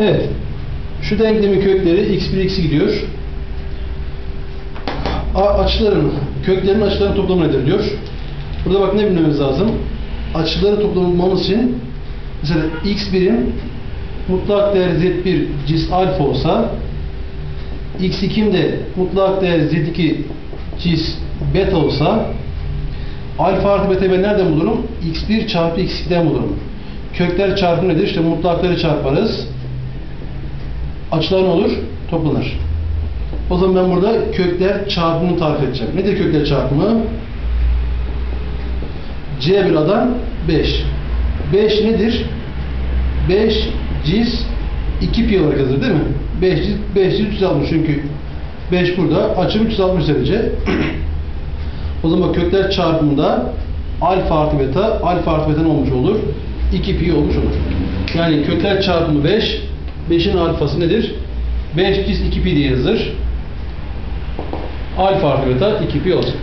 Evet. Şu denklemin kökleri x1 x gidiyor. A, açıların, köklerin açıların toplamı nedir diyor. Burada bak ne bilmemiz lazım? Açıları toplamamız için mesela x1'in mutlak değer z1 cis alfa olsa x2'in de mutlak değer z2 cis beta olsa alfa artı beta ben nereden bulurum? x1 çarpı x2'den bulurum. Kökler çarpımı nedir? İşte mutlakları çarparız. Açılar ne olur? Toplanır. O zaman ben burada kökler çarpımını tarif edeceğim. Nedir kökler çarpımı? C bir adam 5. 5 nedir? 5 cis 2 pi olarak yazılır değil mi? 5 cis 5 cis 360 çünkü 5 burada. Açım 360 derece. o zaman kökler çarpımında alfa artı beta, alfa artı beta olmuş olur? 2 pi olmuş olur. Yani kökler çarpımı 5. 5'in alfası nedir? 5 cis 2 pi diye yazılır. Alfa artı beta 2 pi olacak.